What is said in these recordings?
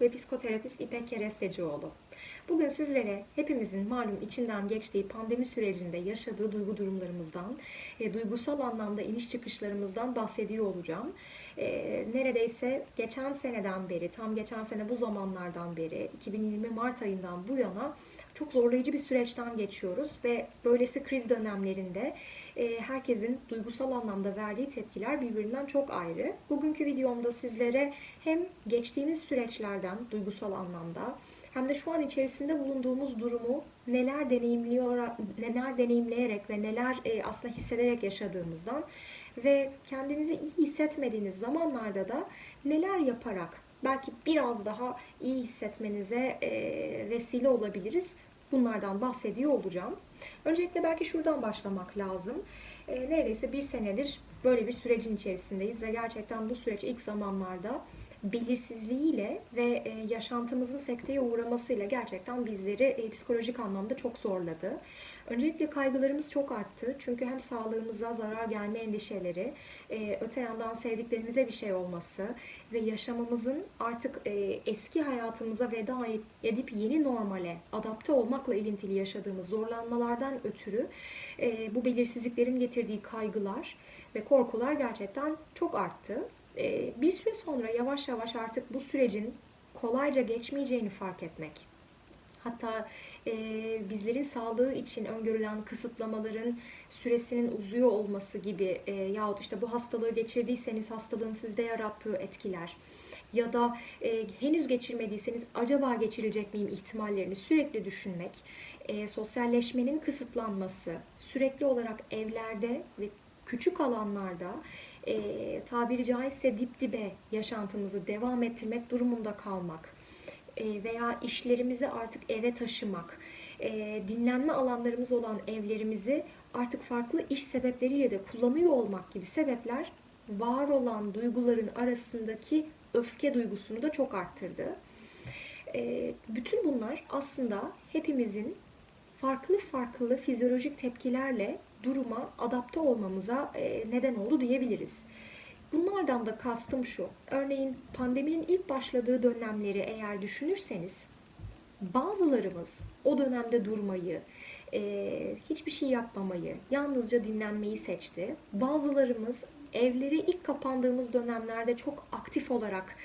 ve psikoterapist İpek Kerestecioğlu. Bugün sizlere hepimizin malum içinden geçtiği pandemi sürecinde yaşadığı duygu durumlarımızdan, e, duygusal anlamda iniş çıkışlarımızdan bahsediyor olacağım. E, neredeyse geçen seneden beri, tam geçen sene bu zamanlardan beri, 2020 Mart ayından bu yana çok zorlayıcı bir süreçten geçiyoruz ve böylesi kriz dönemlerinde e, herkesin duygusal anlamda verdiği tepkiler birbirinden çok ayrı. Bugünkü videomda sizlere hem geçtiğimiz süreçlerden duygusal anlamda hem de şu an içerisinde bulunduğumuz durumu neler deneyimliyor, neler deneyimleyerek ve neler e, aslında hissederek yaşadığımızdan ve kendinizi iyi hissetmediğiniz zamanlarda da neler yaparak belki biraz daha iyi hissetmenize e, vesile olabiliriz. Bunlardan bahsediyor olacağım. Öncelikle belki şuradan başlamak lazım. E, neredeyse bir senedir böyle bir sürecin içerisindeyiz ve gerçekten bu süreç ilk zamanlarda belirsizliğiyle ve e, yaşantımızın sekteye uğramasıyla gerçekten bizleri e, psikolojik anlamda çok zorladı. Öncelikle kaygılarımız çok arttı. Çünkü hem sağlığımıza zarar gelme endişeleri, e, öte yandan sevdiklerimize bir şey olması ve yaşamımızın artık eski hayatımıza veda edip yeni normale adapte olmakla ilintili yaşadığımız zorlanmalardan ötürü bu belirsizliklerin getirdiği kaygılar ve korkular gerçekten çok arttı. Ee, bir süre sonra yavaş yavaş artık bu sürecin kolayca geçmeyeceğini fark etmek. Hatta e, bizlerin sağlığı için öngörülen kısıtlamaların süresinin uzuyor olması gibi e, yahut işte bu hastalığı geçirdiyseniz hastalığın sizde yarattığı etkiler ya da e, henüz geçirmediyseniz acaba geçirecek miyim ihtimallerini sürekli düşünmek, e, sosyalleşmenin kısıtlanması, sürekli olarak evlerde ve küçük alanlarda e, tabiri caizse dip dibe yaşantımızı devam ettirmek durumunda kalmak veya işlerimizi artık eve taşımak, e, dinlenme alanlarımız olan evlerimizi artık farklı iş sebepleriyle de kullanıyor olmak gibi sebepler var olan duyguların arasındaki öfke duygusunu da çok arttırdı. E, bütün bunlar aslında hepimizin farklı farklı fizyolojik tepkilerle duruma adapte olmamıza e, neden oldu diyebiliriz. Bunlardan da kastım şu. Örneğin pandeminin ilk başladığı dönemleri eğer düşünürseniz bazılarımız o dönemde durmayı, e, hiçbir şey yapmamayı, yalnızca dinlenmeyi seçti. Bazılarımız evleri ilk kapandığımız dönemlerde çok aktif olarak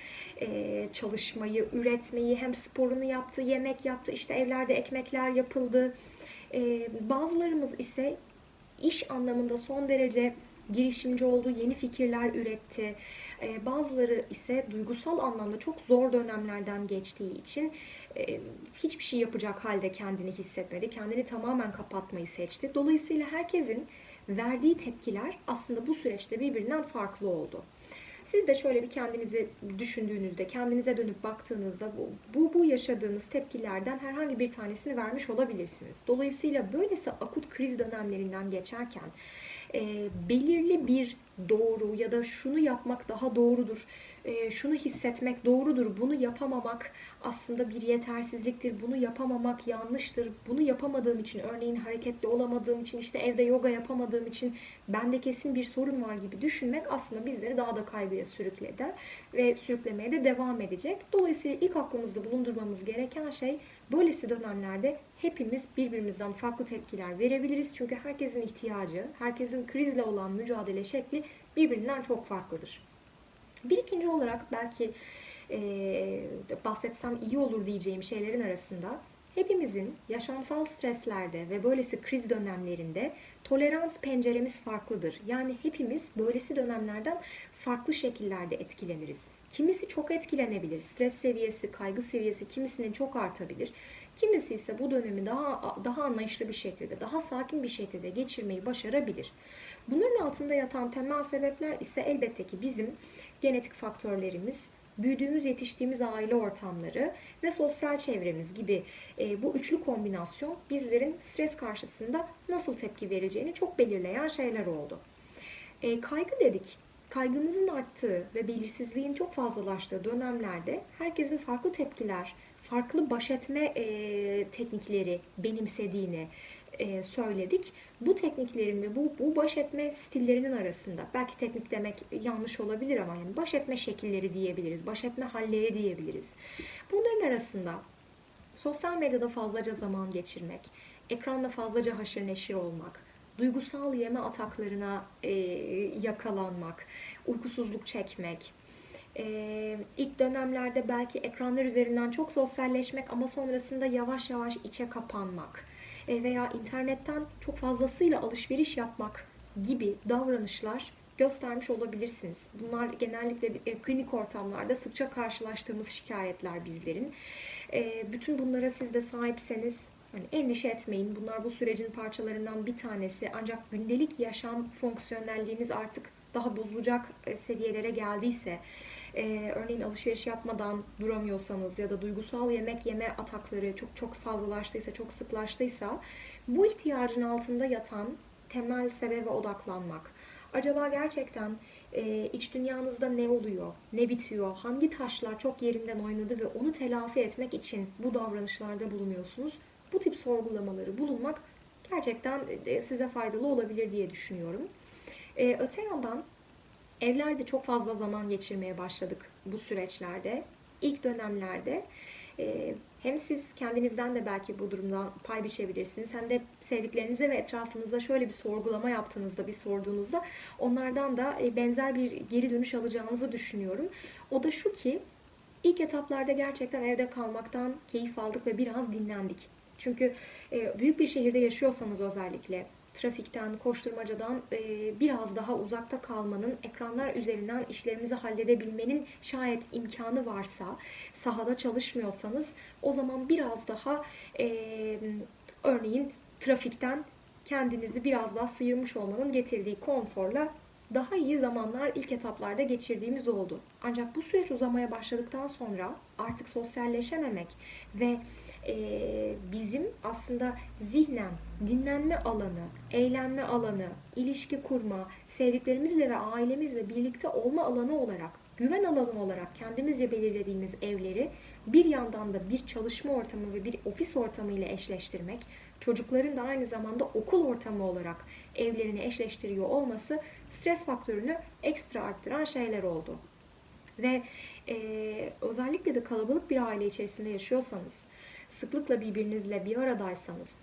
e, çalışmayı, üretmeyi, hem sporunu yaptı, yemek yaptı, işte evlerde ekmekler yapıldı. bazılarımız ise iş anlamında son derece girişimci oldu, yeni fikirler üretti. Ee, bazıları ise duygusal anlamda çok zor dönemlerden geçtiği için e, hiçbir şey yapacak halde kendini hissetmedi. Kendini tamamen kapatmayı seçti. Dolayısıyla herkesin verdiği tepkiler aslında bu süreçte birbirinden farklı oldu. Siz de şöyle bir kendinizi düşündüğünüzde, kendinize dönüp baktığınızda bu, bu, bu yaşadığınız tepkilerden herhangi bir tanesini vermiş olabilirsiniz. Dolayısıyla böylesi akut kriz dönemlerinden geçerken e, belirli bir doğru ya da şunu yapmak daha doğrudur, e, şunu hissetmek doğrudur, bunu yapamamak aslında bir yetersizliktir, bunu yapamamak yanlıştır, bunu yapamadığım için, örneğin hareketli olamadığım için, işte evde yoga yapamadığım için bende kesin bir sorun var gibi düşünmek aslında bizleri daha da kaygıya sürükledi ve sürüklemeye de devam edecek. Dolayısıyla ilk aklımızda bulundurmamız gereken şey böylesi dönemlerde hepimiz birbirimizden farklı tepkiler verebiliriz. Çünkü herkesin ihtiyacı, herkesin krizle olan mücadele şekli birbirinden çok farklıdır. Bir ikinci olarak belki e, bahsetsem iyi olur diyeceğim şeylerin arasında hepimizin yaşamsal streslerde ve böylesi kriz dönemlerinde tolerans penceremiz farklıdır. Yani hepimiz böylesi dönemlerden farklı şekillerde etkileniriz. Kimisi çok etkilenebilir. Stres seviyesi, kaygı seviyesi kimisinin çok artabilir. Kimisi ise bu dönemi daha daha anlayışlı bir şekilde, daha sakin bir şekilde geçirmeyi başarabilir. Bunların altında yatan temel sebepler ise elbette ki bizim genetik faktörlerimiz, büyüdüğümüz, yetiştiğimiz aile ortamları ve sosyal çevremiz gibi e, bu üçlü kombinasyon bizlerin stres karşısında nasıl tepki vereceğini çok belirleyen şeyler oldu. E, kaygı dedik. Kaygımızın arttığı ve belirsizliğin çok fazlalaştığı dönemlerde herkesin farklı tepkiler, farklı baş etme e, teknikleri benimsediğini, e, söyledik. Bu tekniklerin ve bu, bu baş etme stillerinin arasında belki teknik demek yanlış olabilir ama yani baş etme şekilleri diyebiliriz, baş etme halleri diyebiliriz. Bunların arasında sosyal medyada fazlaca zaman geçirmek, ekranda fazlaca haşır neşir olmak, duygusal yeme ataklarına e, yakalanmak, uykusuzluk çekmek, e, ilk dönemlerde belki ekranlar üzerinden çok sosyalleşmek ama sonrasında yavaş yavaş içe kapanmak e, veya internetten çok fazlasıyla alışveriş yapmak gibi davranışlar göstermiş olabilirsiniz. Bunlar genellikle e, klinik ortamlarda sıkça karşılaştığımız şikayetler bizlerin. E, bütün bunlara siz de sahipseniz Hani endişe etmeyin. Bunlar bu sürecin parçalarından bir tanesi. Ancak gündelik yaşam fonksiyonelliğiniz artık daha bozulacak e, seviyelere geldiyse, e, örneğin alışveriş yapmadan duramıyorsanız ya da duygusal yemek yeme atakları çok çok fazlalaştıysa, çok sıklaştıysa bu ihtiyacın altında yatan temel sebebe odaklanmak. Acaba gerçekten e, iç dünyanızda ne oluyor, ne bitiyor, hangi taşlar çok yerinden oynadı ve onu telafi etmek için bu davranışlarda bulunuyorsunuz? Bu tip sorgulamaları bulunmak gerçekten e, size faydalı olabilir diye düşünüyorum. E, öte yandan evlerde çok fazla zaman geçirmeye başladık bu süreçlerde. İlk dönemlerde e, hem siz kendinizden de belki bu durumdan pay biçebilirsiniz hem de sevdiklerinize ve etrafınıza şöyle bir sorgulama yaptığınızda, bir sorduğunuzda onlardan da benzer bir geri dönüş alacağınızı düşünüyorum. O da şu ki ilk etaplarda gerçekten evde kalmaktan keyif aldık ve biraz dinlendik. Çünkü e, büyük bir şehirde yaşıyorsanız özellikle trafikten, koşturmacadan e, biraz daha uzakta kalmanın, ekranlar üzerinden işlerimizi halledebilmenin şayet imkanı varsa, sahada çalışmıyorsanız o zaman biraz daha e, örneğin trafikten kendinizi biraz daha sıyırmış olmanın getirdiği konforla daha iyi zamanlar ilk etaplarda geçirdiğimiz oldu. Ancak bu süreç uzamaya başladıktan sonra artık sosyalleşememek ve bizim aslında zihnen dinlenme alanı, eğlenme alanı, ilişki kurma, sevdiklerimizle ve ailemizle birlikte olma alanı olarak, güven alanı olarak kendimizce belirlediğimiz evleri bir yandan da bir çalışma ortamı ve bir ofis ortamı ile eşleştirmek, çocukların da aynı zamanda okul ortamı olarak evlerini eşleştiriyor olması stres faktörünü ekstra arttıran şeyler oldu. Ve e, özellikle de kalabalık bir aile içerisinde yaşıyorsanız, sıklıkla birbirinizle bir aradaysanız,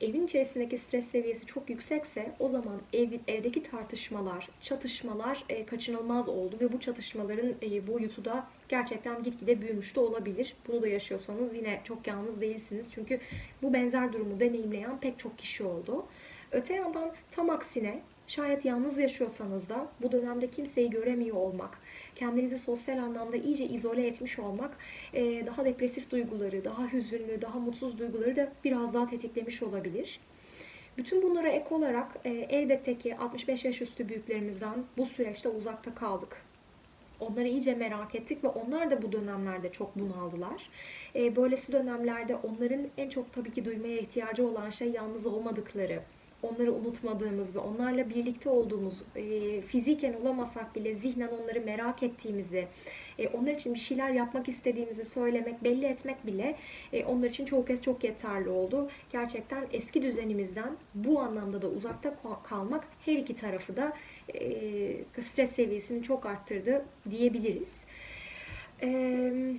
evin içerisindeki stres seviyesi çok yüksekse o zaman ev, evdeki tartışmalar, çatışmalar e, kaçınılmaz oldu ve bu çatışmaların e, boyutu da gerçekten gitgide büyümüş de olabilir. Bunu da yaşıyorsanız yine çok yalnız değilsiniz. Çünkü bu benzer durumu deneyimleyen pek çok kişi oldu. Öte yandan tam aksine Şayet yalnız yaşıyorsanız da bu dönemde kimseyi göremiyor olmak, kendinizi sosyal anlamda iyice izole etmiş olmak e, daha depresif duyguları, daha hüzünlü, daha mutsuz duyguları da biraz daha tetiklemiş olabilir. Bütün bunlara ek olarak e, elbette ki 65 yaş üstü büyüklerimizden bu süreçte uzakta kaldık. Onları iyice merak ettik ve onlar da bu dönemlerde çok bunaldılar. E, böylesi dönemlerde onların en çok tabii ki duymaya ihtiyacı olan şey yalnız olmadıkları, onları unutmadığımız ve onlarla birlikte olduğumuz, e, fiziken olamasak bile zihnen onları merak ettiğimizi, e, onlar için bir şeyler yapmak istediğimizi söylemek, belli etmek bile e, onlar için çok kez çok yeterli oldu. Gerçekten eski düzenimizden bu anlamda da uzakta kalmak her iki tarafı da e, stres seviyesini çok arttırdı diyebiliriz. Evet.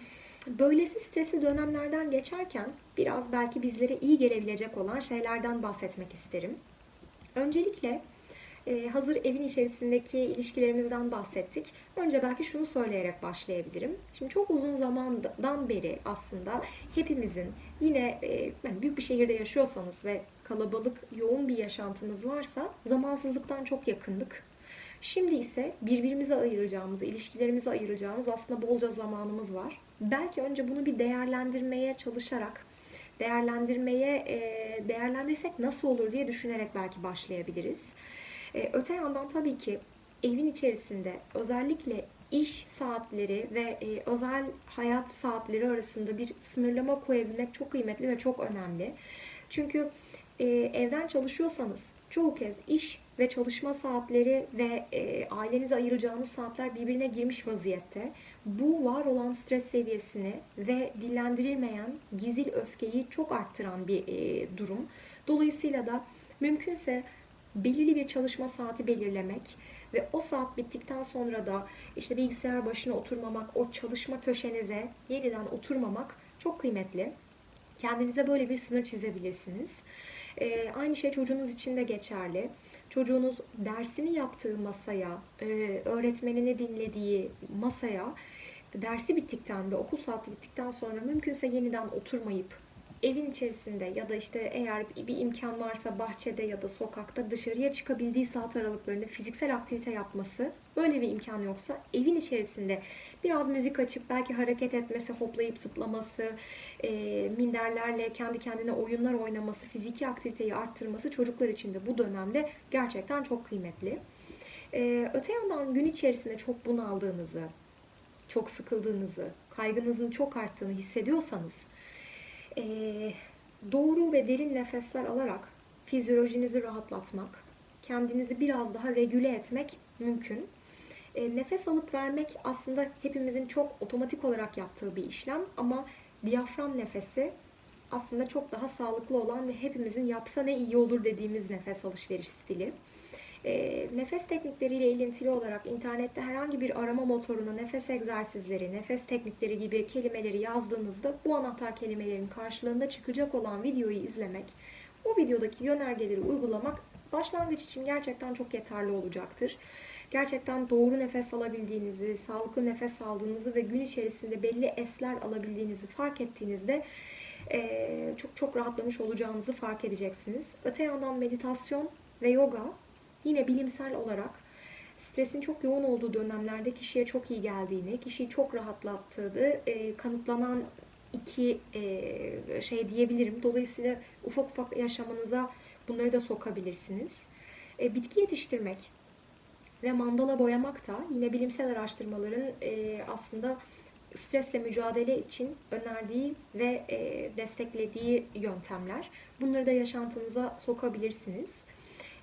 Böylesi stresli dönemlerden geçerken biraz belki bizlere iyi gelebilecek olan şeylerden bahsetmek isterim. Öncelikle e, hazır evin içerisindeki ilişkilerimizden bahsettik. Önce belki şunu söyleyerek başlayabilirim. Şimdi çok uzun zamandan beri aslında hepimizin yine e, yani büyük bir şehirde yaşıyorsanız ve kalabalık, yoğun bir yaşantınız varsa zamansızlıktan çok yakındık. Şimdi ise birbirimize ayıracağımız, ilişkilerimize ayıracağımız aslında bolca zamanımız var. Belki önce bunu bir değerlendirmeye çalışarak değerlendirmeye e, değerlendirsek nasıl olur diye düşünerek belki başlayabiliriz. E, öte yandan tabii ki evin içerisinde özellikle iş saatleri ve e, özel hayat saatleri arasında bir sınırlama koyabilmek çok kıymetli ve çok önemli. Çünkü e, evden çalışıyorsanız çoğu kez iş ve çalışma saatleri ve e, ailenize ayıracağınız saatler birbirine girmiş vaziyette. Bu var olan stres seviyesini ve dillendirilmeyen gizil öfkeyi çok arttıran bir e, durum. Dolayısıyla da mümkünse belirli bir çalışma saati belirlemek ve o saat bittikten sonra da işte bilgisayar başına oturmamak, o çalışma köşenize yeniden oturmamak çok kıymetli. Kendinize böyle bir sınır çizebilirsiniz. Ee, aynı şey çocuğunuz için de geçerli. Çocuğunuz dersini yaptığı masaya, e, öğretmenini dinlediği masaya dersi bittikten de okul saati bittikten sonra mümkünse yeniden oturmayıp evin içerisinde ya da işte eğer bir imkan varsa bahçede ya da sokakta dışarıya çıkabildiği saat aralıklarında fiziksel aktivite yapması böyle bir imkan yoksa evin içerisinde biraz müzik açıp belki hareket etmesi, hoplayıp zıplaması, e, minderlerle kendi kendine oyunlar oynaması, fiziki aktiviteyi arttırması çocuklar için de bu dönemde gerçekten çok kıymetli. E, öte yandan gün içerisinde çok bunaldığınızı, çok sıkıldığınızı, kaygınızın çok arttığını hissediyorsanız e, doğru ve derin nefesler alarak fizyolojinizi rahatlatmak, kendinizi biraz daha regüle etmek mümkün. E, nefes alıp vermek aslında hepimizin çok otomatik olarak yaptığı bir işlem ama diyafram nefesi aslında çok daha sağlıklı olan ve hepimizin yapsa ne iyi olur dediğimiz nefes alışveriş stili. E, nefes teknikleriyle ilintili olarak internette herhangi bir arama motoruna nefes egzersizleri, nefes teknikleri gibi kelimeleri yazdığınızda bu anahtar kelimelerin karşılığında çıkacak olan videoyu izlemek, o videodaki yönergeleri uygulamak başlangıç için gerçekten çok yeterli olacaktır. Gerçekten doğru nefes alabildiğinizi, sağlıklı nefes aldığınızı ve gün içerisinde belli esler alabildiğinizi fark ettiğinizde eee, çok çok rahatlamış olacağınızı fark edeceksiniz. Öte yandan meditasyon ve yoga yine bilimsel olarak stresin çok yoğun olduğu dönemlerde kişiye çok iyi geldiğini, kişiyi çok rahatlattığını e, kanıtlanan iki e, şey diyebilirim. Dolayısıyla ufak ufak yaşamınıza bunları da sokabilirsiniz. E, bitki yetiştirmek ve mandala boyamak da yine bilimsel araştırmaların e, aslında stresle mücadele için önerdiği ve e, desteklediği yöntemler. Bunları da yaşantınıza sokabilirsiniz.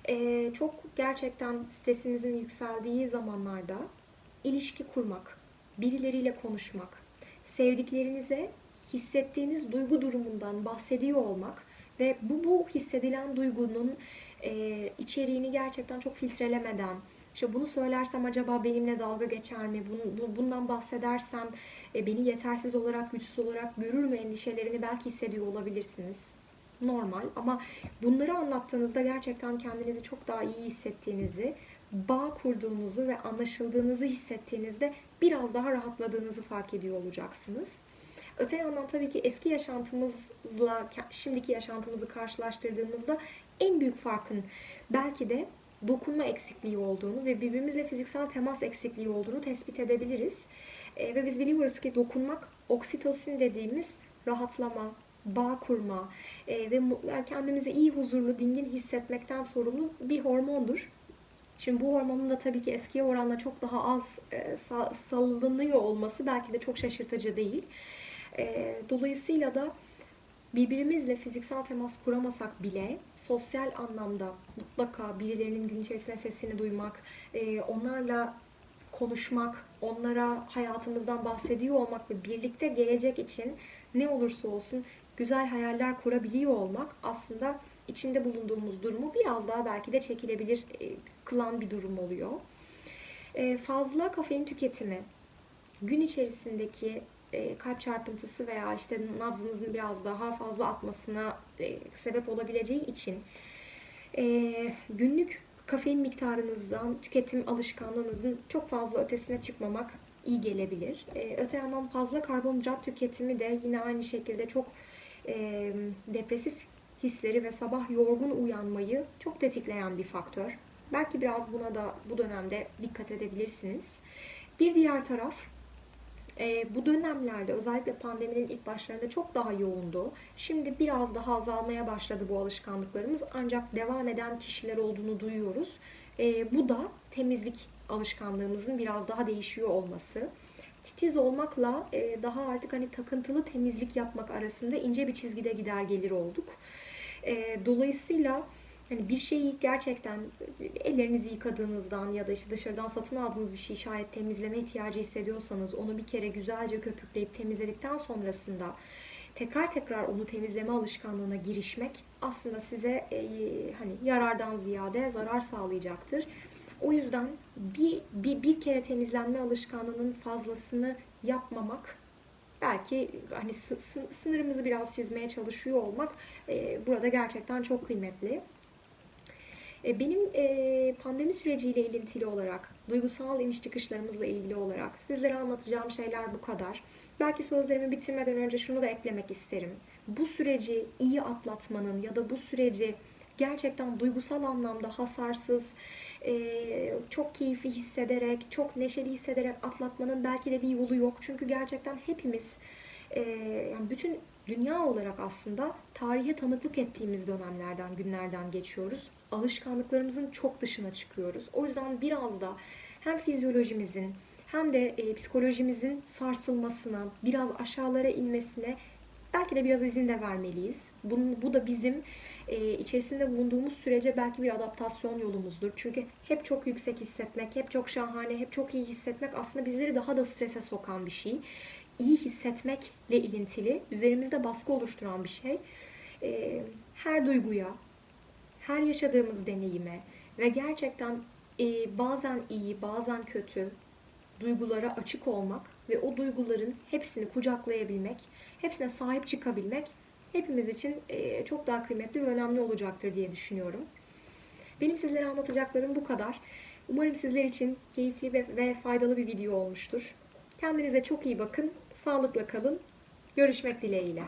Ee, çok gerçekten stresinizin yükseldiği zamanlarda ilişki kurmak, birileriyle konuşmak, sevdiklerinize hissettiğiniz duygu durumundan bahsediyor olmak ve bu bu hissedilen duygunun e, içeriğini gerçekten çok filtrelemeden, işte bunu söylersem acaba benimle dalga geçer mi? Bunu, bu- bundan bahsedersem e, beni yetersiz olarak, güçsüz olarak görür mü endişelerini belki hissediyor olabilirsiniz normal ama bunları anlattığınızda gerçekten kendinizi çok daha iyi hissettiğinizi, bağ kurduğunuzu ve anlaşıldığınızı hissettiğinizde biraz daha rahatladığınızı fark ediyor olacaksınız. Öte yandan tabii ki eski yaşantımızla şimdiki yaşantımızı karşılaştırdığımızda en büyük farkın belki de dokunma eksikliği olduğunu ve birbirimizle fiziksel temas eksikliği olduğunu tespit edebiliriz. E, ve biz biliyoruz ki dokunmak oksitosin dediğimiz rahatlama, bağ kurma e, ve kendimizi iyi, huzurlu, dingin hissetmekten sorumlu bir hormondur. Şimdi bu hormonun da tabii ki eskiye oranla çok daha az e, sa- salınıyor olması belki de çok şaşırtıcı değil. E, dolayısıyla da birbirimizle fiziksel temas kuramasak bile sosyal anlamda mutlaka birilerinin gün içerisinde sesini duymak, e, onlarla konuşmak, onlara hayatımızdan bahsediyor olmak ve birlikte gelecek için ne olursa olsun güzel hayaller kurabiliyor olmak aslında içinde bulunduğumuz durumu biraz daha belki de çekilebilir e, kılan bir durum oluyor. E, fazla kafein tüketimi gün içerisindeki e, kalp çarpıntısı veya işte nabzınızın biraz daha fazla atmasına sebep olabileceği için günlük kafein miktarınızdan tüketim alışkanlığınızın çok fazla ötesine çıkmamak iyi gelebilir. Öte yandan fazla karbonhidrat tüketimi de yine aynı şekilde çok e, depresif hisleri ve sabah yorgun uyanmayı çok tetikleyen bir faktör. Belki biraz buna da bu dönemde dikkat edebilirsiniz. Bir diğer taraf e, bu dönemlerde özellikle pandeminin ilk başlarında çok daha yoğundu. Şimdi biraz daha azalmaya başladı bu alışkanlıklarımız ancak devam eden kişiler olduğunu duyuyoruz. E, bu da temizlik alışkanlığımızın biraz daha değişiyor olması. Titiz olmakla e, daha artık hani takıntılı temizlik yapmak arasında ince bir çizgide gider gelir olduk. E, dolayısıyla hani bir şeyi gerçekten ellerinizi yıkadığınızdan ya da işte dışarıdan satın aldığınız bir şeyi şayet temizleme ihtiyacı hissediyorsanız onu bir kere güzelce köpükleyip temizledikten sonrasında tekrar tekrar onu temizleme alışkanlığına girişmek aslında size e, hani yarardan ziyade zarar sağlayacaktır. O yüzden bir, bir, bir kere temizlenme alışkanlığının fazlasını yapmamak belki hani sı- sı- sınırımızı biraz çizmeye çalışıyor olmak e, burada gerçekten çok kıymetli. E, Benim e, pandemi süreciyle ilintili olarak, duygusal iniş çıkışlarımızla ilgili olarak sizlere anlatacağım şeyler bu kadar. Belki sözlerimi bitirmeden önce şunu da eklemek isterim. Bu süreci iyi atlatmanın ya da bu süreci gerçekten duygusal anlamda hasarsız, e, çok keyifli hissederek, çok neşeli hissederek atlatmanın belki de bir yolu yok. Çünkü gerçekten hepimiz, e, yani bütün dünya olarak aslında tarihe tanıklık ettiğimiz dönemlerden, günlerden geçiyoruz. Alışkanlıklarımızın çok dışına çıkıyoruz. O yüzden biraz da hem fizyolojimizin hem de e, psikolojimizin sarsılmasına, biraz aşağılara inmesine belki de biraz izin de vermeliyiz. Bunun, bu da bizim e, içerisinde bulunduğumuz sürece belki bir adaptasyon yolumuzdur. Çünkü hep çok yüksek hissetmek, hep çok şahane, hep çok iyi hissetmek aslında bizleri daha da strese sokan bir şey. İyi hissetmekle ilintili, üzerimizde baskı oluşturan bir şey. E, her duyguya, her yaşadığımız deneyime ve gerçekten e, bazen iyi, bazen kötü duygulara açık olmak ve o duyguların hepsini kucaklayabilmek, hepsine sahip çıkabilmek hepimiz için e, çok daha kıymetli ve önemli olacaktır diye düşünüyorum. Benim sizlere anlatacaklarım bu kadar. Umarım sizler için keyifli ve, faydalı bir video olmuştur. Kendinize çok iyi bakın, sağlıkla kalın. Görüşmek dileğiyle.